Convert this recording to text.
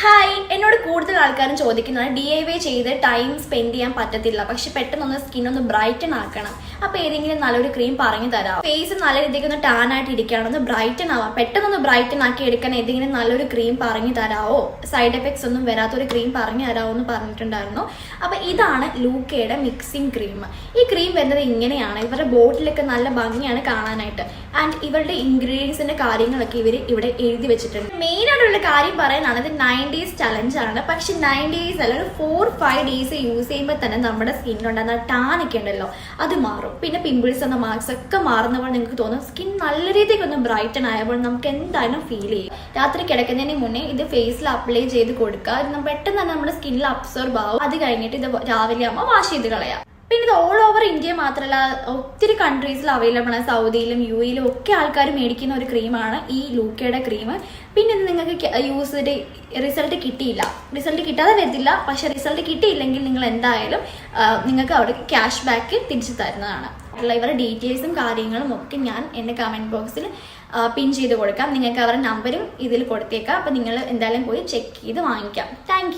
Hi. എന്നോട് കൂടുതൽ ആൾക്കാരും ചോദിക്കുന്നതാണ് ഡി ഐ വൈ ചെയ്ത് ടൈം സ്പെൻഡ് ചെയ്യാൻ പറ്റത്തില്ല. പക്ഷെ പെട്ടെന്നൊന്ന് സ്കിൻ ഒന്ന് ബ്രൈറ്റൺ ആക്കണം. അപ്പൊ ഏതെങ്കിലും നല്ലൊരു ക്രീം പറഞ്ഞു തരാം ഫേസ് നല്ല രീതിക്ക് ഒന്ന് ടാൻ ആയിട്ട് ഇരിക്കണം ഒന്ന് ബ്രൈറ്റൺ ആവാം. പെട്ടെന്നൊന്ന് ബ്രൈറ്റൺ ആക്കി എടുക്കാൻ ഏതെങ്കിലും നല്ലൊരു ക്രീം പറഞ്ഞു തരാമോ സൈഡ് എഫക്ട്സ് ഒന്നും വരാത്തൊരു ക്രീം പറഞ്ഞു തരാമോ എന്ന് പറഞ്ഞിട്ടുണ്ടായിരുന്നു. അപ്പൊ ഇതാണ് ലൂക്കയുടെ മിക്സിംഗ് ക്രീം ഈ ക്രീം വരുന്നത് ഇങ്ങനെയാണ്. ഇവരുടെ ബോട്ടിലൊക്കെ നല്ല ഭംഗിയാണ് കാണാനായിട്ട്. ആൻഡ് ഇവരുടെ ഇൻഗ്രീഡിയൻസിന്റെ കാര്യങ്ങളൊക്കെ ഇവർ ഇവിടെ എഴുതി വെച്ചിട്ടുണ്ട്. മെയിൻ ആയിട്ടുള്ള കാര്യം പറയാനാണ് ഇത് നയൻ ഡേയ്സ് ചലഞ്ച് ആണ്. പക്ഷെ നയൻ ഡേയ്സ് അല്ല ഒരു ഫോർ ഫൈവ് ഡേയ്സ് യൂസ് ചെയ്യുമ്പോൾ തന്നെ നമ്മുടെ സ്കിന്നിലുണ്ടാകുന്ന ടാൻ ഒക്കെ ഉണ്ടല്ലോ അത് മാറും. പിന്നെ പിമ്പിൾസ് എന്ന മാർക്സ് ഒക്കെ മാറുന്നപ്പോൾ നിങ്ങൾക്ക് തോന്നും. സ്കിൻ നല്ല രീതിക്ക് ഒന്ന് ബ്രൈറ്റൺ ആയപ്പോൾ നമുക്ക് എന്തായാലും ഫീൽ ചെയ്യും. രാത്രി കിടക്കുന്നതിന് മുന്നേ ഇത് ഫേസിൽ അപ്ലൈ ചെയ്ത് കൊടുക്കുക. പെട്ടെന്ന് തന്നെ നമ്മുടെ സ്കിന്നിൽ അബ്സോർബ് ആവും. അത് കഴിഞ്ഞിട്ട് ഇത് രാവിലെ ആകുമ്പോൾ വാഷ് ചെയ്ത് കളയാം. പിന്നെ ഇത് ഓൾ ഓവർ ഇന്ത്യ മാത്രമല്ല ഒത്തിരി കൺട്രീസിൽ അവൈലബിൾ ആണ്. സൗദിയിലും യു എയിലും ഒക്കെ ആൾക്കാർ മേടിക്കുന്ന ഒരു ക്രീമാണ് ഈ ലൂക്കയുടെ ക്രീം പിന്നെ ഇത് നിങ്ങൾക്ക് യൂസ് ചെയ്ത് റിസൾട്ട് കിട്ടിയില്ല. റിസൾട്ട് കിട്ടാതെ വരത്തില്ല പക്ഷെ റിസൾട്ട് കിട്ടിയില്ലെങ്കിൽ നിങ്ങൾ എന്തായാലും നിങ്ങൾക്ക് അവിടെ ക്യാഷ് ബാക്ക് തിരിച്ചു തരുന്നതാണ്. ഉള്ള ഇവരുടെ ഡീറ്റെയിൽസും കാര്യങ്ങളും ഒക്കെ ഞാൻ എന്റെ കമന്റ് ബോക്സിൽ പിൻ ചെയ്ത് കൊടുക്കാം. നിങ്ങൾക്ക് അവരുടെ നമ്പരും ഇതിൽ കൊടുത്തേക്കാം. അപ്പോൾ നിങ്ങൾ എന്തായാലും പോയി ചെക്ക് ചെയ്ത് വാങ്ങിക്കാം. താങ്ക്